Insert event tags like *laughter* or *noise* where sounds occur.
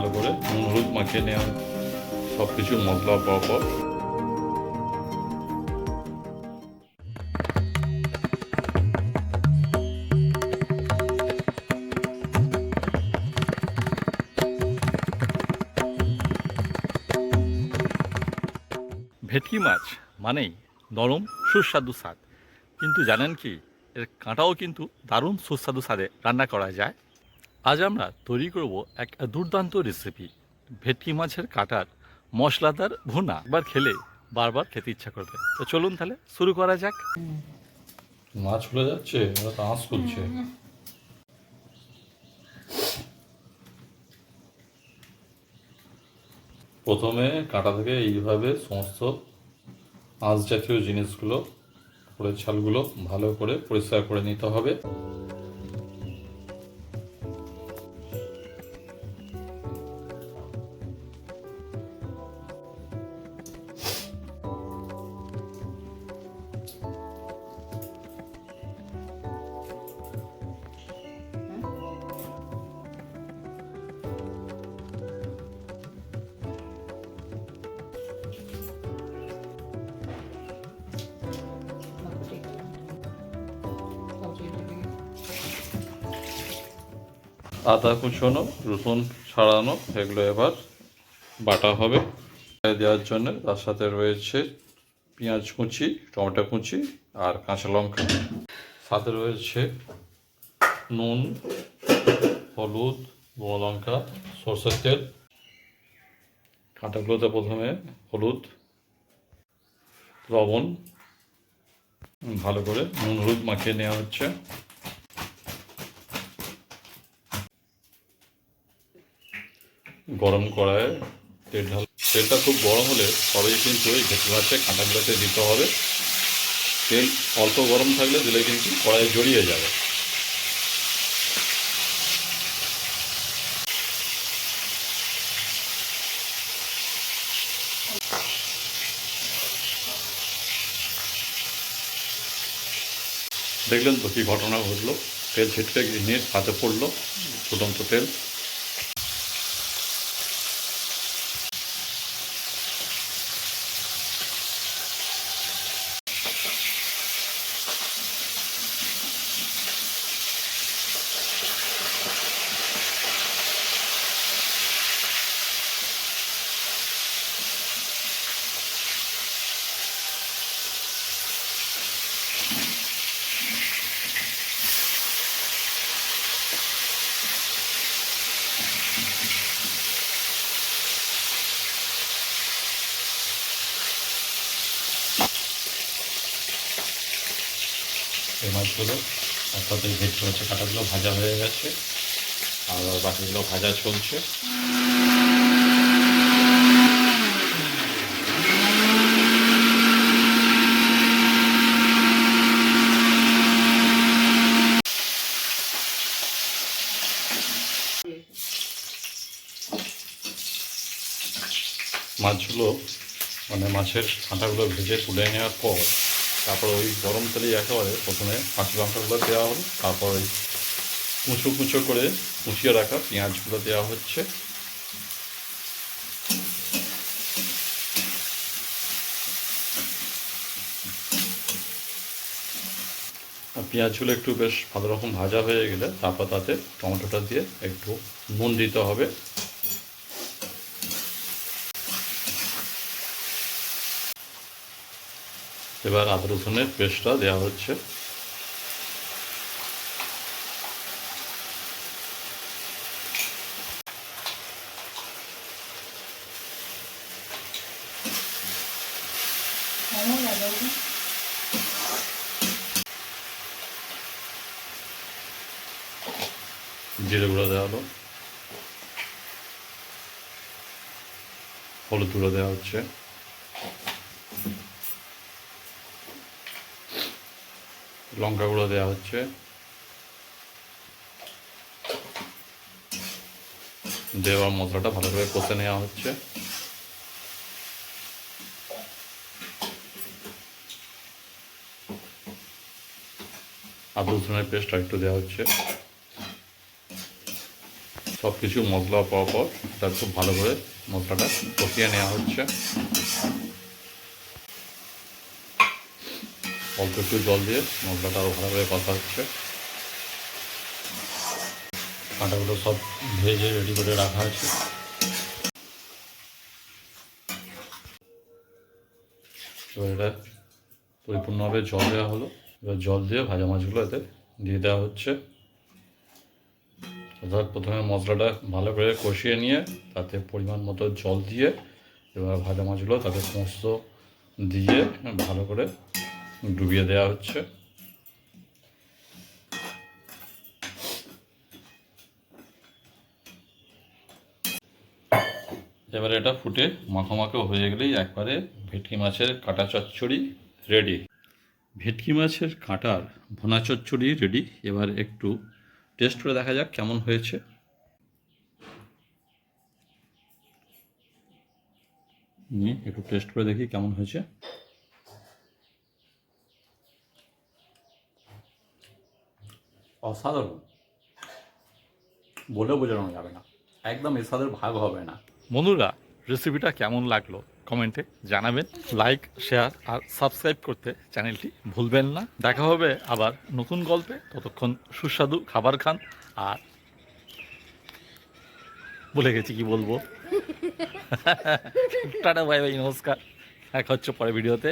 ভালো করে নুন, হলুদ মাখিয়ে নেওয়া সব কিছু মশলা পাওয়ার পর। ভেটকি মাছ মানেই নরম, সুস্বাদু স্বাদ। কিন্তু জানেন কি, এর কাঁটাও কিন্তু দারুণ সুস্বাদু স্বাদে রান্না করা যায়। আজ আমরা তৈরি করব এক দুর্দান্ত রেসিপি ভেটকি মাছের কাটার মশলাদার ভুনা। একবার খেলে বারবার খেতে ইচ্ছা করবে। তো চলুন তাহলে শুরু করা যাক। মাছ ফুলে যাচ্ছে ওরা তো আঁশ করছে। প্রথমে কাঁটা থেকে এইভাবে সমস্ত আঁশ জাতীয় জিনিসগুলো উপরের ছালগুলো ভালো করে পরিষ্কার করে নিতে হবে। আদা কুচনো, রসুন ছাড়ানো, এগুলো এবার বাটা হবে। দেওয়ার জন্য তার সাথে রয়েছে পেঁয়াজ কুচি, টমেটো কুচি আর কাঁচা লঙ্কা। সাথে রয়েছে নুন, হলুদ, গুঁড়ো লঙ্কা, সরষের তেল। কাঁটাগুলোতে প্রথমে হলুদ, লবণ, ভালো করে নুন হলুদ মাখিয়ে নেওয়া হচ্ছে। গরম কড়ায় তেল ঢাল তেলটা খুব গরম হলে তবেই কিন্তু এই ভেটকি মাছের কাঁটাগুলোতে দিতে হবে। তেল অল্প গরম থাকলে দিলে কিন্তু কড়াইয়ে জড়িয়ে যাবে। দেখলেন তো কী ঘটনা ঘটলো? তেল ছিটকে নিয়ে হাতে পড়ল ফুটন্ত তেল। এই মাছগুলো এই ভেটকি মাছের কাঁটাগুলো ভাজা হয়ে গেছে। আর বাকিগুলো ভাজা চলছে। মাছগুলো মানে মাছের কাঁটাগুলো ভেজে তুলে নেওয়ার পর তারপর ওই গরম তেলে একেবারে প্রথমে কাঁচা লঙ্কাগুলো দেওয়া হলো তারপর ওই কুচো কুচো করে কুচিয়ে রাখা পেঁয়াজগুলো দেওয়া হচ্ছে। পেঁয়াজগুলো একটু বেশ ভালো রকম ভাজা হয়ে গেলে তারপর তাতে টমেটোটা দিয়ে একটু নুন দিতে হবে। এবার আদা রসুনের পেস্টটা দেওয়া হচ্ছে। জিরে গুঁড়ো দেওয়া হলো। হলুদ গুঁড়ো দেওয়া হচ্ছে। লঙ্কা গুঁড়ো দেওয়া হচ্ছে। দেওয়া মশলাটা ভালো করে কষে নেওয়া হচ্ছে। আদা রসুনের পেস্ট একটু দেওয়া হচ্ছে। সব কিছু মশলা পাওয়ার পর তার খুব ভালো করে মশলাটা কষিয়ে নেওয়া হচ্ছে। অল্প একটু জল দিয়ে মশলাটা আরও ভালো করে কষা হচ্ছে। কাঁটাগুলো সব ভেজে রেডি করে রাখা আছে এবার এটা পরিপূর্ণভাবে জল দেওয়া হলো। এবার জল দিয়ে ভাজা মাছগুলো এতে দিয়ে দেওয়া হচ্ছে। অর্থাৎ প্রথমে মশলাটা ভালো করে কষিয়ে নিয়ে তাতে পরিমাণ মতো জল দিয়ে এবার ভাজা মাছগুলো তাতে সমস্ত দিয়ে ভালো করে ডুবিয়ে দেওয়া হচ্ছে এবারে এটা ফুটে মাখো হয়ে গেলেই একবারে ভেটকি মাছের কাটা চচ্চড়ি রেডি ভেটকি মাছের কাঁটার ভোনা চচ্চড়ি রেডি এবার একটু টেস্ট করে দেখা যাক কেমন হয়েছে। নিয়ে একটু টেস্ট করে দেখি কেমন হয়েছে। অসাধারণ। বলে বোঝানো যাবে না। একদম এর সাথে ভাগ হবে না। বন্ধুরা রেসিপিটা কেমন লাগল? কমেন্টে জানাবেন। লাইক শেয়ার আর সাবস্ক্রাইব করতে চ্যানেলটি ভুলবেন না। দেখা হবে আবার নতুন গল্পে। ততক্ষণ সুস্বাদু খাবার খান আর বলে গেছি কি বলব। *laughs* টাটা বাই বাই নমস্কার। দেখা হচ্ছে পরে ভিডিওতে